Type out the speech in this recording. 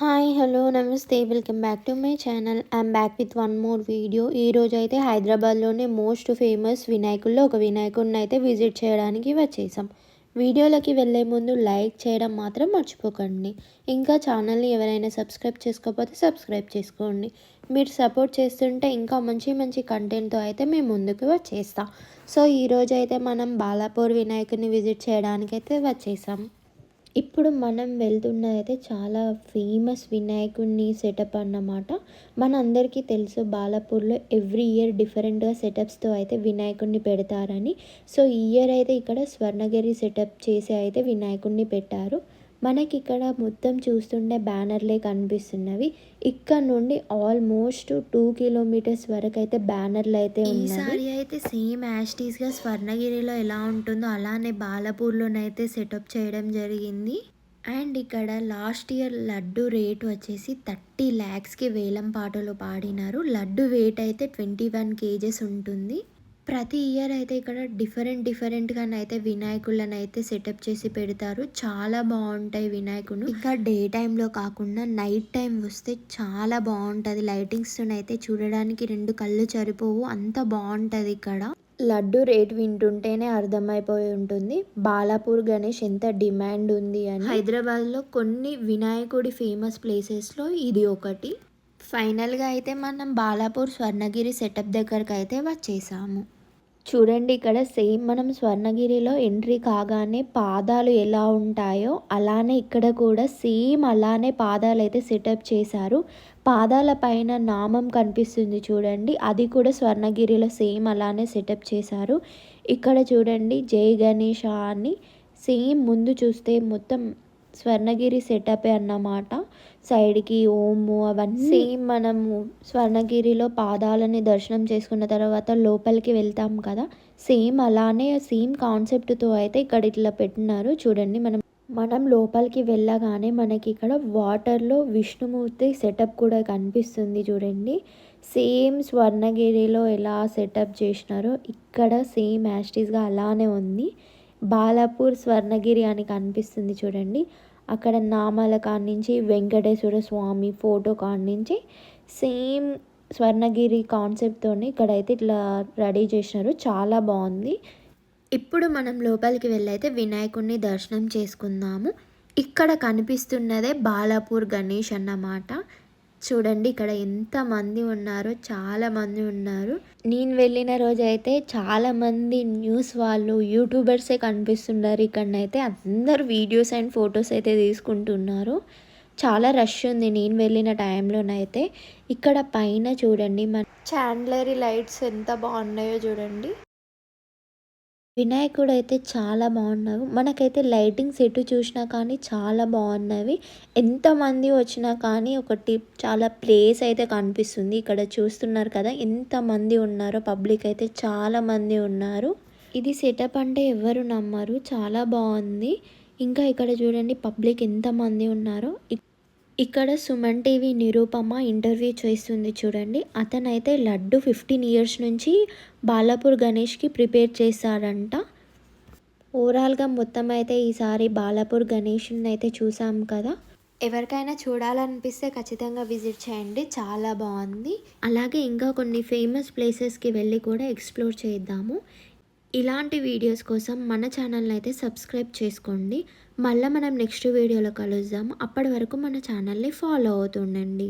Hi hello నమస్తే. Welcome back to my channel. I'm back with one more video. ఈరోజు అయితే హైదరాబాద్లోనే most famous వినాయకుల్లో ఒక వినాయకుడిని అయితే విజిట్ చేయడానికి వచ్చేసాం. వీడియోలకి వెళ్ళే ముందు లైక్ చేయడం మాత్రం మర్చిపోకండి. ఇంకా ఛానల్ని ఎవరైనా సబ్స్క్రైబ్ చేసుకోకపోతే సబ్స్క్రైబ్ చేసుకోండి. మీరు సపోర్ట్ చేస్తుంటే ఇంకా మంచి మంచి కంటెంట్తో అయితే మేము ముందుకు వచ్చేస్తాం. సో ఈరోజు అయితే మనం బాలాపూర్ వినాయకుడిని విజిట్ చేయడానికి అయితే వచ్చేసాం. ఇప్పుడు మనం వెళ్తున్నదైతే చాలా ఫేమస్ వినాయకుడిని సెటప్ అన్నమాట. మన అందరికీ తెలుసు బాలాపూర్లో ఎవ్రీ ఇయర్ డిఫరెంట్గా సెటప్స్తో అయితే వినాయకుడిని పెడతారని. సో ఈ ఇయర్ అయితే ఇక్కడ స్వర్ణగిరి సెటప్ చేసి అయితే వినాయకుడిని పెట్టారు. మనకి ఇక్కడ మొత్తం చూస్తుంటే బ్యానర్లే కనిపిస్తున్నవి. ఇక్కడ నుండి ఆల్మోస్ట్ టూ కిలోమీటర్స్ వరకు అయితే బ్యానర్లు అయితే ఈసారి అయితే సేమ్ యాస్టీస్గా స్వర్ణగిరిలో ఎలా ఉంటుందో అలానే బాలపూర్లోనైతే సెటప్ చేయడం జరిగింది. అండ్ ఇక్కడ లాస్ట్ ఇయర్ లడ్డు రేట్ వచ్చేసి థర్టీ ల్యాక్స్కి వేలం పాటలు పాడినారు. లడ్డు వెయిట్ అయితే ట్వంటీ వన్ కేజెస్ ఉంటుంది. ప్రతి ఇయర్ అయితే ఇక్కడ డిఫరెంట్ డిఫరెంట్గా అయితే వినాయకులను అయితే సెటప్ చేసి పెడతారు. చాలా బాగుంటాయి వినాయకుడు. ఇంకా డే టైంలో కాకుండా నైట్ టైం వస్తే చాలా బాగుంటుంది. లైటింగ్స్ అయితే చూడడానికి రెండు కళ్ళు సరిపోవు. అంత బాగుంటుంది ఇక్కడ. లడ్డు రేట్ వింటుంటేనే అర్థమైపోయి ఉంటుంది. బాలాపూర్ గణేష్ ఎంత డిమాండ్ ఉంది అని. హైదరాబాద్లో కొన్ని వినాయకుడి ఫేమస్ ప్లేసెస్లో ఇది ఒకటి. ఫైనల్గా అయితే మనం బాలాపూర్ స్వర్ణగిరి సెటప్ దగ్గరకు అయితే వచ్చేసాము. చూడండి ఇక్కడ సేమ్ మనం స్వర్ణగిరిలో ఎంట్రీ కాగానే పాదాలు ఎలా ఉంటాయో అలానే ఇక్కడ కూడా సేమ్ అలానే పాదాలు అయితే సెటప్ చేశారు. పాదాల పైన నామం కనిపిస్తుంది చూడండి అది కూడా స్వర్ణగిరిలో సేమ్ అలానే సెటప్ చేశారు. ఇక్కడ చూడండి జై గణేష అని. సేమ్ ముందు చూస్తే మొత్తం స్వర్ణగిరి సెటప్ అన్నమాట. సైడ్కి ఓము అవన్నీ సేమ్ మనము స్వర్ణగిరిలో పాదాలని దర్శనం చేసుకున్న తర్వాత లోపలికి వెళ్తాం కదా. సేమ్ అలానే సేమ్ కాన్సెప్ట్తో అయితే ఇక్కడ ఇట్లా పెట్టినారు. చూడండి మనం మనం లోపలికి వెళ్ళగానే మనకి ఇక్కడ వాటర్లో విష్ణుమూర్తి సెటప్ కూడా కనిపిస్తుంది చూడండి. సేమ్ స్వర్ణగిరిలో ఎలా సెటప్ చేసినారో ఇక్కడ సేమ్ యాస్టీస్గా అలానే ఉంది. బాలాపూర్ స్వర్ణగిరి అని కనిపిస్తుంది చూడండి. అక్కడ నామాల కాడ్నుంచి వెంకటేశ్వర స్వామి ఫోటో కాడ్నుంచి సేమ్ స్వర్ణగిరి కాన్సెప్ట్తో ఇక్కడైతే ఇట్లా రెడీ చేసినారు. చాలా బాగుంది. ఇప్పుడు మనం లోపలికి వెళ్ళైతే వినాయకుడిని దర్శనం చేసుకుందాము. ఇక్కడ కనిపిస్తున్నదే బాలాపూర్ గణేష్ అన్నమాట. చూడండి ఇక్కడ ఎంతమంది ఉన్నారో చాలామంది ఉన్నారు. నేను వెళ్ళిన రోజు అయితే చాలామంది న్యూస్ వాళ్ళు యూట్యూబర్సే కనిపిస్తున్నారు. ఇక్కడనైతే అందరు వీడియోస్ అండ్ ఫొటోస్ అయితే తీసుకుంటున్నారు. చాలా రష్ ఉంది నేను వెళ్ళిన టైంలోనైతే. ఇక్కడ పైన చూడండి మన చాండ్లరీ లైట్స్ ఎంత బాగున్నాయో చూడండి. వినాయకుడు అయితే చాలా బాగున్నావు మనకైతే లైటింగ్స్ ఎటు చూసినా కానీ చాలా బాగున్నవి. ఎంతమంది వచ్చినా కానీ ఒకటి చాలా ప్లేస్ అయితే కనిపిస్తుంది. ఇక్కడ చూస్తున్నారు కదా ఎంతమంది ఉన్నారో పబ్లిక్ అయితే చాలా మంది ఉన్నారు. ఇది సెటప్ అంటే ఎవరు నమ్మరు. చాలా బాగుంది. ఇంకా ఇక్కడ చూడండి పబ్లిక్ ఎంతమంది ఉన్నారో. ఇక్కడ సుమన్ టీవీ నిరూపమ ఇంటర్వ్యూ చేస్తుంది చూడండి. అతనైతే లడ్డు ఫిఫ్టీన్ ఇయర్స్ నుంచి బాలాపూర్ గణేష్కి ప్రిపేర్ చేశాడంట ఓవరాల్గా మొత్తం అయితే ఈసారి బాలాపూర్ గణేష్ని అయితే చూసాం కదా. ఎవరికైనా చూడాలనిపిస్తే ఖచ్చితంగా విజిట్ చేయండి. చాలా బాగుంది. అలాగే ఇంకా కొన్ని ఫేమస్ ప్లేసెస్కి వెళ్ళి కూడా ఎక్స్ప్లోర్ చేద్దాము. ఇలాంటి వీడియోస్ కోసం మన ఛానల్ని అయితే సబ్స్క్రైబ్ చేసుకోండి. మళ్ళీ మనం నెక్స్ట్ వీడియోలో కలుద్దాం. అప్పటి వరకు మన ఛానల్ని ఫాలో అవుతుండండి.